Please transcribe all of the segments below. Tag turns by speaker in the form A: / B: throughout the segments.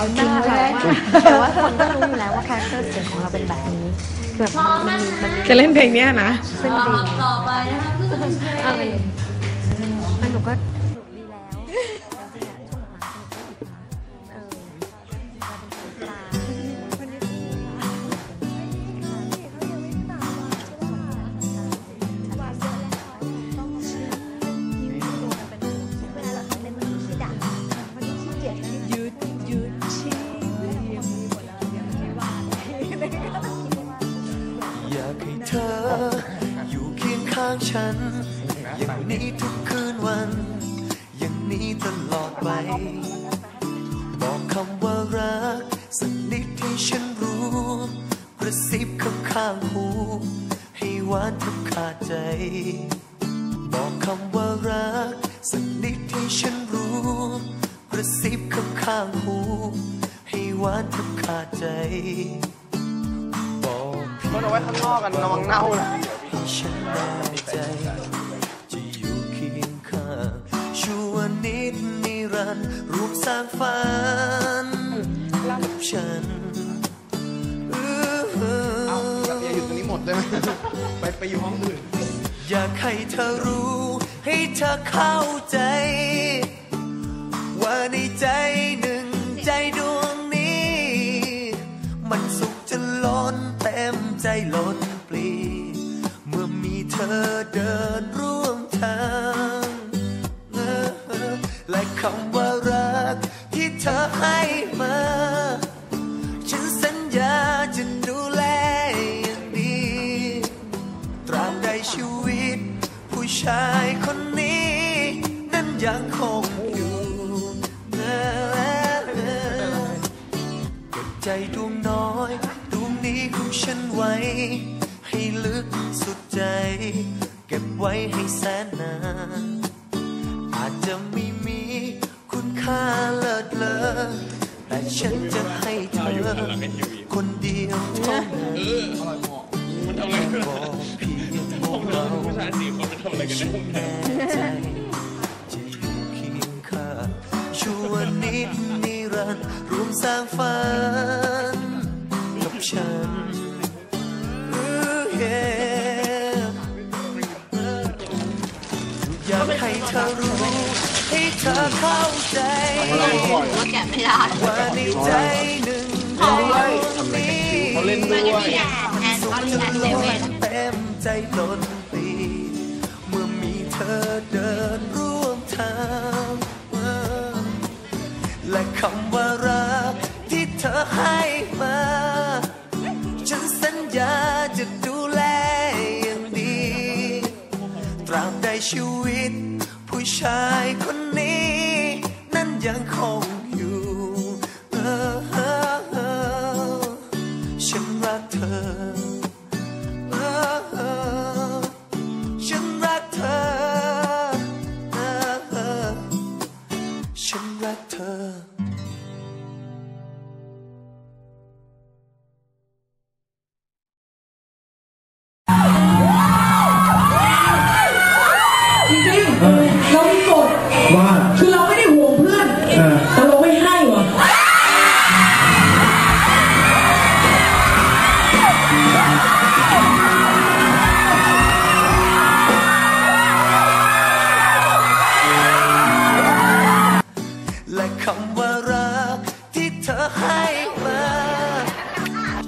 A: เอาจริงเลย
B: แต่ว่าคนก็รู้อยู่แล้วว่าคาแรคเตอร์เสียงของเราเป็นแบบนี้แบบมันมีมันมี
A: จะเล่นเพลงเนี้ยนะ
B: ซึ่งดี
C: ต่อไปนะคะผู้สมัคร
B: เอาไปมันหนูก็หนูดีแล้วา
D: งฉัน อย่างนี้ทุกคืนวัน อย่างนี้ตลอดไป บอกคำว่ารัก สักนิดให้ฉันรู้ กระซิบข้างข้างหู ให้หวานแทบขาดใจ บอกคำว่ารัก สักนิดให้ฉันรู้ กระซิบข้างข้างหู ให้หวานแทบขาดใจ บอก
E: มันเอาไว้ข้างนอกกันระวังเน่านะ
D: ฉันแน่ใจ จะอยู่เคียงข้างชั่วนิดนิรันดร์รวมสร้างฝันกับฉันเออ
E: เอาอย่าอยู่ตรงนี้หมดได้ไหมไปไปอยู่ห้องอื่น
D: อยากให้เธอรู้ ให้เธอเข้าใจ ว่าในใจหนึ่งใจดวงนี้ มันสุขจนล้นเต็มใจล้นปลี มีเธอเดินร่วมทาง และคำว่ารักที่เธอให้มา ฉันสัญญาจะดูแลอย่างดี ตราบใดชีวิต ผู้ชายคนนี้ นั้นยังคงอยู่เก็บใจดวงน้อยดวงนี้ของฉันไว้ ให้ลึกสุดใจ เก็บไว้ให้แสนนานอาจจะไม่มีคุณค่าเลิศเลอแต่ฉันจะให้เธอ คนเดียวเท่านั้นแค่บอกเพียงพวกเราฉันแน่ใจจะอยู่เคียงข้างชั่วนิดนิรันดร์ร่วมสร้างฝันกับฉัน อ yeah อยากให้เธอรู้ให้เธอเข้าใจ
C: ว่าแกะไม่ได้
D: ว่าในใจหนึ่งใจดวงนี้
E: เขาเล่นด้วย
C: แอนแอนก็แอนเซเว่น
D: เต็มใจล้นปีเมื่อมีเธอเดินร่วมทางและคำว่ารักที่เธอให้ ชีวิต ผู้ชายคนนี้ นั้นยังคงอยู่เออเออเออฉันรักเธอเออเออฉันรักเธอ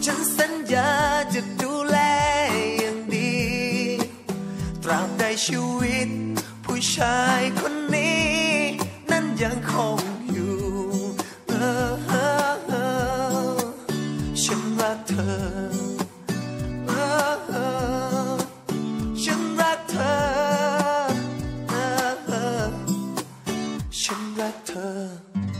D: ฉันสัญญา
F: จะดูแลอ
G: ย่า
F: งดี ตราบใดชีวิต ผู้ชายคนนี้ นั้
D: นยังคงอยู่ฉันรักเธอฉันรักเธอฉันรักเธอ